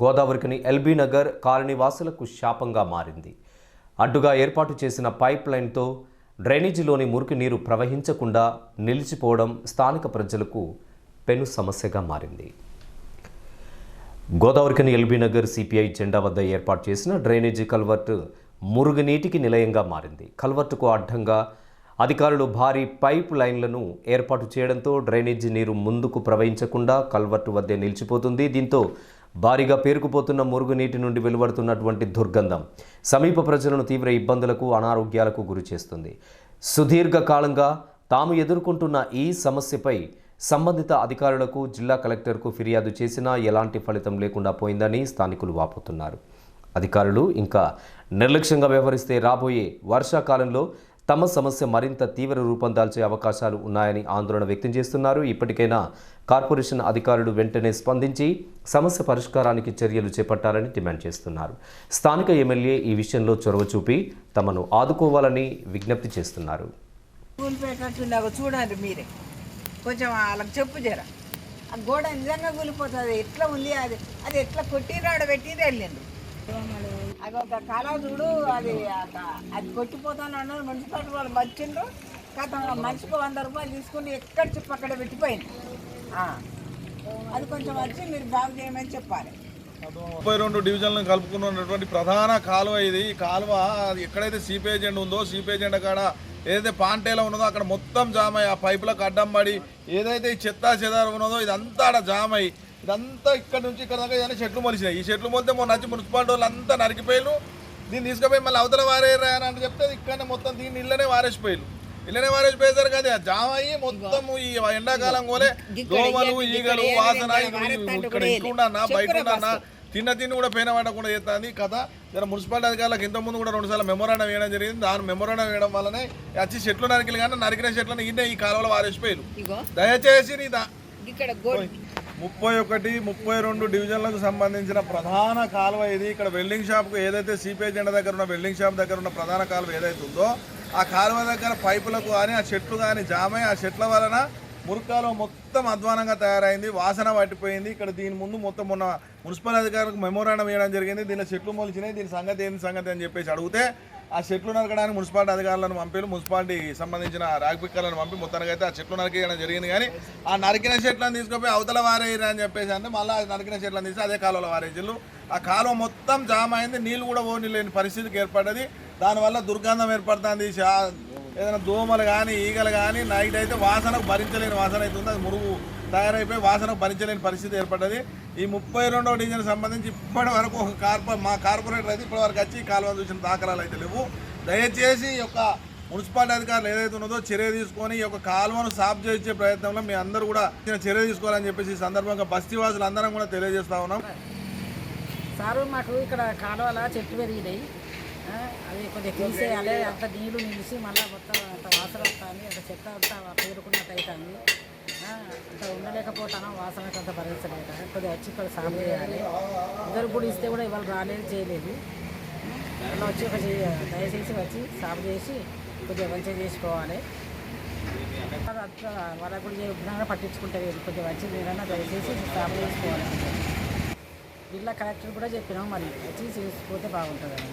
గోదావరికిని LB Nagar colony వాసులకు శాపంగా మారింది. అడ్డుగా ఏర్పాటు చేసిన పైప్ లైన్తో డ్రైనేజీలోని మురికి నీరు ప్రవహించకుండా నిలిచిపోవడం స్థానిక ప్రజలకు పెను సమస్యగా మారింది. గోదావరికని ఎల్బీ నగర్ సిపిఐ జెండా వద్ద ఏర్పాటు చేసిన డ్రైనేజీ కల్వర్ట్ మురుగునీటికి నిలయంగా మారింది. కల్వర్టుకు అడ్డంగా అధికారులు భారీ పైప్ లైన్లను ఏర్పాటు చేయడంతో డ్రైనేజీ నీరు ముందుకు ప్రవహించకుండా కల్వర్టు వద్దే నిలిచిపోతుంది. దీంతో భారీగా పేరుకుపోతున్న మురుగునీటి నుండి వెలువడుతున్నటువంటి దుర్గంధం సమీప ప్రజలను తీవ్ర ఇబ్బందులకు అనారోగ్యాలకు గురి చేస్తుంది. సుదీర్ఘకాలంగా తాము ఎదుర్కొంటున్న ఈ సమస్యపై సంబంధిత అధికారులకు జిల్లా కలెక్టర్కు ఫిర్యాదు చేసినా ఎలాంటి ఫలితం లేకుండా పోయిందని స్థానికులు వాపోతున్నారు. అధికారులు ఇంకా నిర్లక్ష్యంగా వ్యవహరిస్తే రాబోయే వర్షాకాలంలో తమ సమస్య మరింత తీవ్ర రూపం దాల్చే అవకాశాలు ఉన్నాయని ఆందోళన వ్యక్తం చేస్తున్నారు. ఇప్పటికైనా కార్పొరేషన్ అధికారులు వెంటనే స్పందించి సమస్య పరిష్కారానికి చర్యలు చేపట్టాలని డిమాండ్ చేస్తున్నారు. స్థానిక ఎమ్మెల్యే ఈ విషయంలో చొరవ చూపి తమను ఆదుకోవాలని విజ్ఞప్తి చేస్తున్నారు. చూడండి మీరే. కొంచెం వాళ్ళకి చెప్పు జర. ఆ గోడ నిజంగా కూలిపోతుంది. ఎట్లా ఉంది? అది అది ఎట్లా కొట్టిరాడ పెట్టిరు వెళ్ళిండు అది ఒక కాలం చూడు అది అది కొట్టిపోతాను అన్నారు మున్సిపాలిటీ వాళ్ళు వచ్చిండ్రు కథ మనిషికి వంద రూపాయలు తీసుకుని ఎక్కడ చెప్పు అక్కడ పెట్టిపోయింది. అది కొంచెం వచ్చి మీరు బాగు చేయమని చెప్పాలి. ముప్పై రెండు డివిజన్లను కలుపుకున్నటువంటి ప్రధాన కాలువ ఇది. ఈ కాలువ అది ఎక్కడైతే సిపిఐ జెండా ఉందో సిపిఐ జెండా కాడ ఏదైతే పాంటేలో ఉన్నదో అక్కడ మొత్తం జామ్ అయ్యి ఆ పైపులకు అడ్డం పడి ఏదైతే ఈ చెత్త చెదారం ఉన్నదో ఇదంతా ఆడ జామ్ అయ్యి ఇదంతా ఇక్కడ నుంచి ఇక్కడ దాకా ఏదైనా చెట్లు మొలిచినాయి. ఈ చెట్లు మొలితే మొన్న వచ్చి మున్సిపాలిటీ వాళ్ళు అంతా నరికిపోయారు దీన్ని తీసుకుపోయి మళ్ళీ అవతల వారేరా అని చెప్తే ఇక్కడనే మొత్తం దీన్ని ఇళ్ళనే వారేసిపోయారు ఇళ్ళనే వారేసిపోయేసరికి కదా జామ్ అయ్యి మొత్తం ఈ ఎండాకాలం కోలే దోమలు ఈగలు వాసన ఇక్కడ ఇంటున్నా బయట ఉన్నా తిన్న తిని కూడా పైన పడకుండా చేస్తుంది కథ జర మున్సిపాలిటీ అధికారులకు ఇంత ముందు కూడా రెండు సార్లు మెమోరాండం వేయడం జరిగింది. దాని మెమోరాండం వేయడం వల్లనే వచ్చి చెట్లు నరికిలు కానీ నరికిన చెట్లను ఈయన ఈ కాలువలో వారేసిపోయారు దయచేసి నీ దా- ఇక్కడ ముప్పై ఒకటి ముప్పై రెండు డివిజన్లకు సంబంధించిన ప్రధాన కాలువ ఇది. ఇక్కడ వెల్డింగ్ షాప్కు ఏదైతే సిపిఐ జెండా దగ్గర ఉన్న వెల్డింగ్ షాప్ దగ్గర ఉన్న ప్రధాన కాలువ ఏదైతే ఉందో ఆ కాలువ దగ్గర పైపులకు కానీ ఆ చెట్లు కానీ జామై ఆ చెట్ల వలన మురుకాలు మొత్తం అధ్వానంగా తయారైంది. వాసన పట్టిపోయింది. ఇక్కడ దీని ముందు మొత్తం ఉన్న మున్సిపల్ అధికారులకు మెమోరాండం వేయడం జరిగింది. దీనిలో చెట్లు మొలిచినాయి. దీని సంగతి ఏంది సంగతి అని చెప్పేసి అడిగితే ఆ చెట్లు నరకడానికి మున్సిపాలిటీ అధికారులను పంపారు. మున్సిపాలిటీ సంబంధించిన రాగిపిక్కలను పంపి మొత్తానికి అయితే ఆ చెట్లు నరికేయడం జరిగింది కానీ ఆ నరికిన చెట్లను తీసుకుపోయి అవతల వారేయరు అని చెప్పేసి అంటే మళ్ళీ ఆ నరికిన చెట్లను తీసి అదే కాలువలో వారేసిళ్ళు ఆ కాలువ మొత్తం జామ్ అయింది. నీళ్ళు కూడా ఓని లేని పరిస్థితికి ఏర్పడ్డది. దానివల్ల దుర్గంధం ఏర్పడుతుంది. ఏదైనా దోమలు కానీ ఈగలు కానీ నైట్ అయితే వాసనకు భరించలేని వాసన అవుతుంది. అది మురుగు తయారైపోయి వాసనకు భరించలేని పరిస్థితి ఏర్పడ్డది. ఈ ముప్పై రెండవ డివిజన్ సంబంధించి ఇప్పటి వరకు ఒక కార్పొ మా కార్పొరేటర్ అయితే ఇప్పటి వరకు వచ్చి ఈ కాలువ చూసిన దాఖలాలు అయితే లేవు. దయచేసి ఈ యొక్క మున్సిపాలిటీ అధికారులు ఏదైతే ఉన్నదో చర్య తీసుకొని ఈ యొక్క కాలువను సాఫ్ చేసే ప్రయత్నంలో మీ అందరూ కూడా చర్య తీసుకోవాలని చెప్పేసి ఈ సందర్భంగా బస్తీవాసులు అందరం కూడా తెలియజేస్తా ఉన్నాం. సారు మాకు ఇక్కడ కాలువల చెట్లు పెరిగినాయి. అవి కొద్దిగా తీసేయాలి అంత నీళ్ళు నిలిచి మళ్ళీ మొత్తం అంత వాసన వస్తుంది అంత చెత్త అంతా పేరుకున్నట్టు అవుతుంది అంత ఉండలేకపోతాను వాసన అంత భరించలేక కొద్దిగా వచ్చి ఇక్కడ సాగు చేయాలి. ఇద్దరు కూడా ఇస్తే కూడా ఇవాళ రాలేదు చేయలేదు. అలా వచ్చి ఒక దయచేసి వచ్చి సాగు చేసి కొద్దిగా మంచిగా చేసుకోవాలి. అది వాళ్ళకు కూడా విధంగా పట్టించుకుంటారు కొద్దిగా వచ్చి ఏదైనా దయచేసి సాగు చేసుకోవాలి. జిల్లా కలెక్టర్ కూడా చెప్పినాం మరి వచ్చి చేసుకుపోతే బాగుంటుందని.